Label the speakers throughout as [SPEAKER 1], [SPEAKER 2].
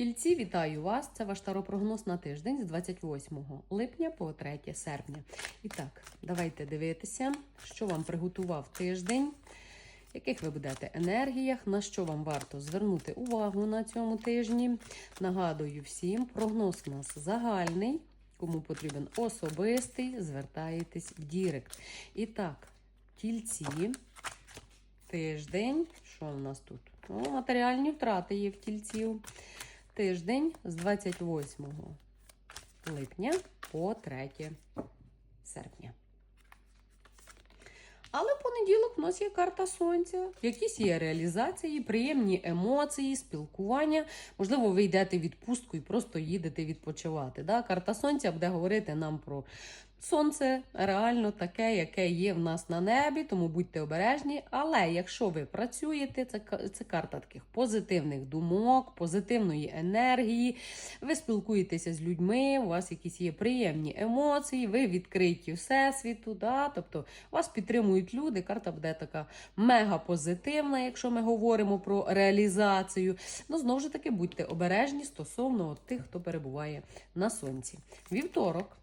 [SPEAKER 1] Тільці, вітаю вас! Це ваш таропрогноз на тиждень з 28 липня по 3 серпня. І так, давайте дивитися, що вам приготував тиждень, яких ви будете енергіях, на що вам варто звернути увагу на цьому тижні. Нагадую всім, прогноз у нас загальний. Кому потрібен особистий, звертаєтесь в Дірект. І так, тільці, тиждень. Що в нас тут? О, матеріальні втрати є в тільців. Тиждень з 28 липня по 3 серпня. Але в понеділок у нас є карта сонця, якісь є реалізації, приємні емоції, спілкування. Можливо, ви йдете в відпустку і просто їдете відпочивати. Да? Карта сонця буде говорити нам про сонце реально таке, яке є в нас на небі, тому будьте обережні. Але якщо ви працюєте, це, це карта таких позитивних думок, позитивної енергії. Ви спілкуєтеся з людьми, у вас якісь є приємні емоції, ви відкриті всесвіту. Да? Тобто вас підтримують люди. Карта буде така мега позитивна, якщо ми говоримо про реалізацію. Ну, знову ж таки, будьте обережні стосовно тих, хто перебуває на сонці. Вівторок,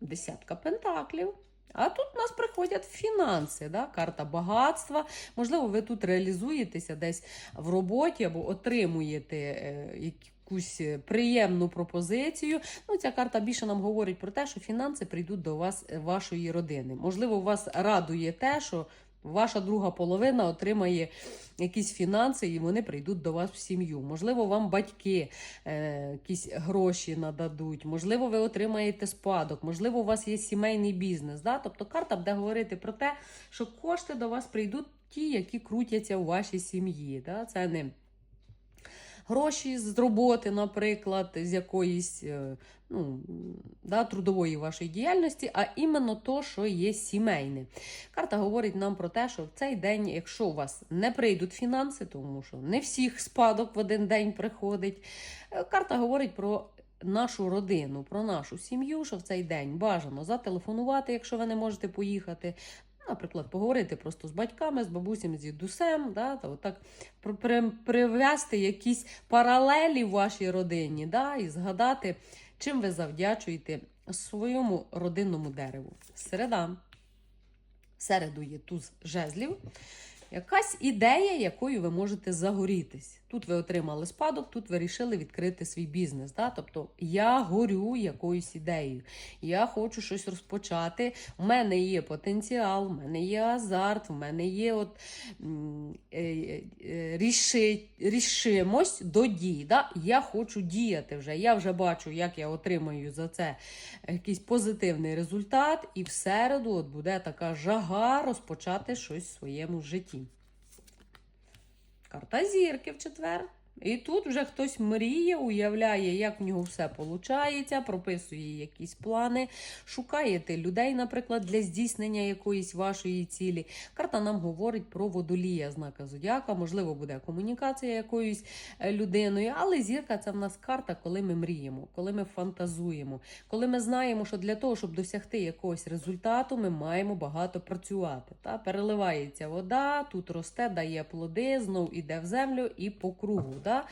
[SPEAKER 1] десятка пентаклів. А тут у нас приходять фінанси, да? карта багатства. Можливо, ви тут реалізуєтеся десь в роботі або отримуєте е, якусь е, приємну пропозицію. Ну, ця карта більше нам говорить про те, що фінанси прийдуть до вас, е, вашої родини. Можливо, вас радує те, що ваша друга половина отримає якісь фінанси, і вони прийдуть до вас в сім'ю. Можливо, вам батьки е, якісь гроші нададуть, можливо, ви отримаєте спадок, можливо, у вас є сімейний бізнес. Да? Тобто карта буде говорити про те, що кошти до вас прийдуть ті, які крутяться у вашій сім'ї. Да? Це не гроші з роботи, наприклад, з якоїсь е, ну, да, трудової вашої діяльності, а іменно то, що є сімейне. Карта говорить нам про те, що в цей день, якщо у вас не прийдуть фінанси, тому що не всіх спадок в один день приходить, е, карта говорить про. Нашу родину, про нашу сім'ю, що в цей день бажано зателефонувати, якщо ви не можете поїхати. Наприклад, поговорити просто з батьками, з бабусями, з дідусем, да, та отак при- при- привести якісь паралелі в вашій родині, да, і згадати, чим ви завдячуєте своєму родинному дереву. Середа. Середу є туз жезлів. Якась ідея, якою ви можете загорітись. Тут ви отримали спадок, тут ви вирішили відкрити свій бізнес. Да? Тобто я горю якоюсь ідеєю. Я хочу щось розпочати. У мене є потенціал, у мене є азарт, у мене є от, е, е, ріши, рішимость до дій. Да? Я хочу діяти вже. Я вже бачу, як я отримаю за це якийсь позитивний результат, і в середу от буде така жага розпочати щось в своєму житті. Карта зірки в четвер. І тут вже хтось мріє, уявляє, як в нього все виходить, прописує якісь плани, шукаєте людей, наприклад, для здійснення якоїсь вашої цілі. Карта нам говорить про водолія знака зодіака, можливо, буде комунікація якоюсь е, людиною, але зірка це в нас карта, коли ми мріємо, коли ми фантазуємо, коли ми знаємо, що для того, щоб досягти якогось результату, ми маємо багато працювати. Та? Переливається вода, тут росте, дає плоди, знов іде в землю і по кругу. Да?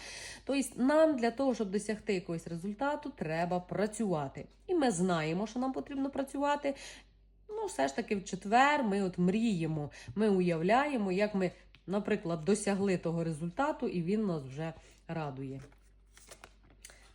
[SPEAKER 1] Тобто нам для того, щоб досягти якогось результату, треба працювати. І ми знаємо, що нам потрібно працювати. Ну, все ж таки, в четвер ми от мріємо, ми уявляємо, як ми, наприклад, досягли того результату, і він нас вже радує.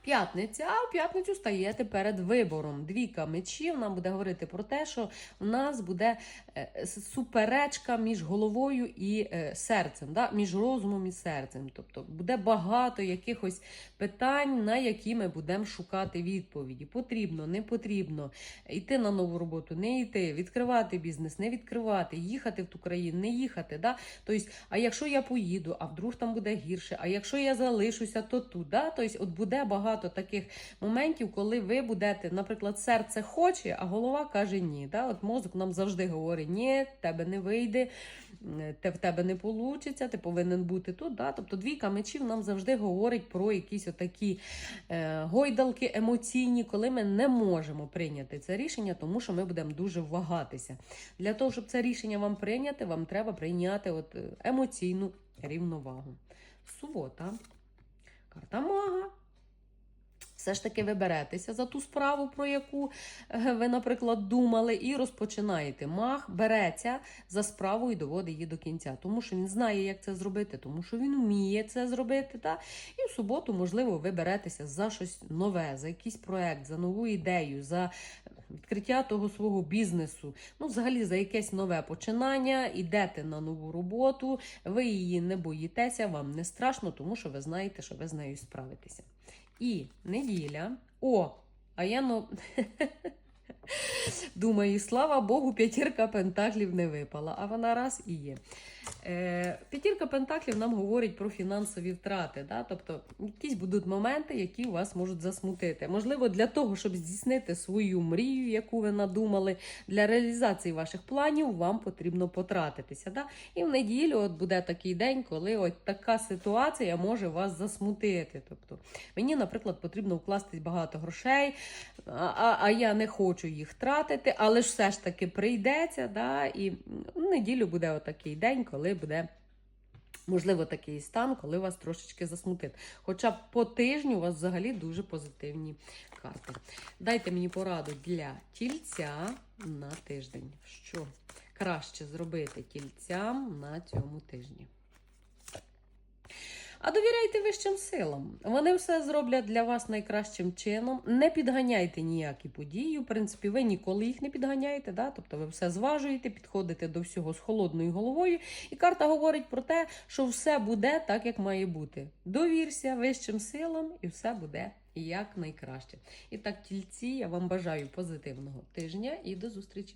[SPEAKER 1] П'ятниця, а в п'ятницю стаєте перед вибором. Двійка мечів нам буде говорити про те, що у нас буде е, суперечка між головою і е, серцем, да? між розумом і серцем. Тобто буде багато якихось питань, на які ми будемо шукати відповіді. Потрібно, не потрібно йти на нову роботу, не йти, відкривати бізнес, не відкривати, їхати в ту країну, не їхати. Да? Тобто, а якщо я поїду, а вдруг там буде гірше, а якщо я залишуся, то тут. Да? Тобто, от буде багато таких моментів, коли ви будете, наприклад, серце хоче, а голова каже ні. Да? От мозок нам завжди говорить, ні, тебе не вийде, те в тебе не вийде, ти повинен бути тут. Да? Тобто двійка мечів нам завжди говорить про якісь отакі е, гойдалки емоційні, коли ми не можемо прийняти це рішення, тому що ми будемо дуже вагатися. Для того, щоб це рішення вам прийняти, вам треба прийняти от е, емоційну рівновагу. Субота. Карта мага. Все ж таки ви беретеся за ту справу, про яку е, ви, наприклад, думали, і розпочинаєте. Мах береться за справу і доводить її до кінця, тому що він знає, як це зробити, тому що він вміє це зробити. Та? І в суботу, можливо, ви беретеся за щось нове, за якийсь проект, за нову ідею, за відкриття того свого бізнесу. Ну, взагалі, за якесь нове починання, йдете на нову роботу, ви її не боїтеся, вам не страшно, тому що ви знаєте, що ви з нею справитеся. І неділя. О, а я ну. Думаю, слава Богу, п'ятірка пентаклів не випала, а вона раз і є. Е, п'ятірка пентаклів нам говорить про фінансові втрати. Да? Тобто, якісь будуть моменти, які вас можуть засмутити. Можливо, для того, щоб здійснити свою мрію, яку ви надумали, для реалізації ваших планів вам потрібно потратитися. Да? І в неділю от буде такий день, коли от така ситуація може вас засмутити. Тобто, мені, наприклад, потрібно вкласти багато грошей, а, а, я не хочу їх тратити, але ж все ж таки прийдеться. Да? І в неділю буде отакий день, коли буде. Можливо, такий стан, коли вас трошечки засмутить. Хоча по тижню у вас взагалі дуже позитивні карти. Дайте мені пораду для тільця на тиждень. Що краще зробити тільцям на цьому тижні? А довіряйте вищим силам. Вони все зроблять для вас найкращим чином. Не підганяйте ніякі події. В принципі, ви ніколи їх не підганяєте. Да? Тобто ви все зважуєте, підходите до всього з холодною головою. І карта говорить про те, що все буде так, як має бути. Довірся вищим силам, і все буде як найкраще. І так, тільці, я вам бажаю позитивного тижня і до зустрічі!